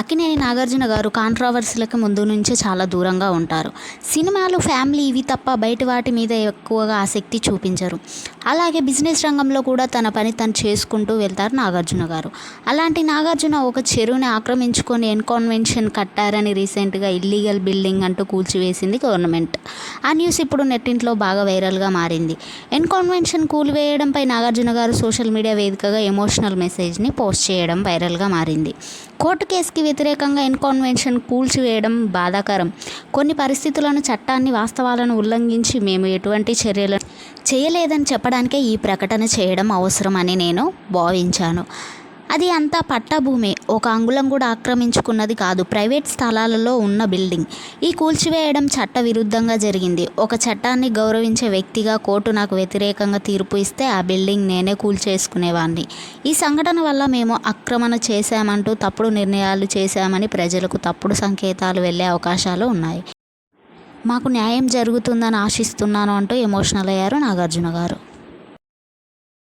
అక్కినేని నాగార్జున గారు కాంట్రావర్సీలకు ముందు నుంచే చాలా దూరంగా ఉంటారు. సినిమాలు ఫ్యామిలీ ఇవి తప్ప బయట వాటి మీద ఎక్కువగా ఆసక్తి చూపించరు. అలాగే బిజినెస్ రంగంలో కూడా తన పని తను చేసుకుంటూ వెళ్తారు నాగార్జున గారు. అలాంటి నాగార్జున ఒక చెరువుని ఆక్రమించుకొని ఎన్కాన్వెన్షన్ కట్టారని రీసెంట్గా ఇల్లీగల్ బిల్డింగ్ అంటూ కూల్చివేసింది గవర్నమెంట్. ఆ న్యూస్ ఇప్పుడు నెట్టింట్లో బాగా వైరల్గా మారింది. ఎన్కాన్వెన్షన్ కూలివేయడంపై నాగార్జున గారు సోషల్ మీడియా వేదికగా ఎమోషనల్ మెసేజ్ని పోస్ట్ చేయడం వైరల్గా మారింది. కోర్టు కేసుకి వ్యతిరేకంగా ఇన్కాన్వెన్షన్ కూల్చివేయడం బాధాకరం. కొన్ని పరిస్థితులను చట్టాన్ని వాస్తవాలను ఉల్లంఘించి మేము ఎటువంటి చర్యలు చేయలేదని చెప్పడానికే ఈ ప్రకటన చేయడం అవసరమని నేను భావించాను. అది అంతా పట్టభూమే. ఒక అంగుళం కూడా ఆక్రమించుకున్నది కాదు. ప్రైవేట్ స్థలాలలో ఉన్న బిల్డింగ్. ఈ కూల్చివేయడం చట్ట విరుద్ధంగా జరిగింది. ఒక చట్టాన్ని గౌరవించే వ్యక్తిగా కోర్టు నాకు వ్యతిరేకంగా తీర్పు ఇస్తే ఆ బిల్డింగ్ నేనే కూల్చేసుకునేవాడిని ఈ సంఘటన వల్ల మేము ఆక్రమణ చేశామంటూ తప్పుడు నిర్ణయాలు చేశామని ప్రజలకు తప్పుడు సంకేతాలు వెళ్ళే అవకాశాలు ఉన్నాయి. మాకు న్యాయం జరుగుతుందని ఆశిస్తున్నాను అంటూ ఎమోషనల్ అయ్యారు నాగార్జున గారు.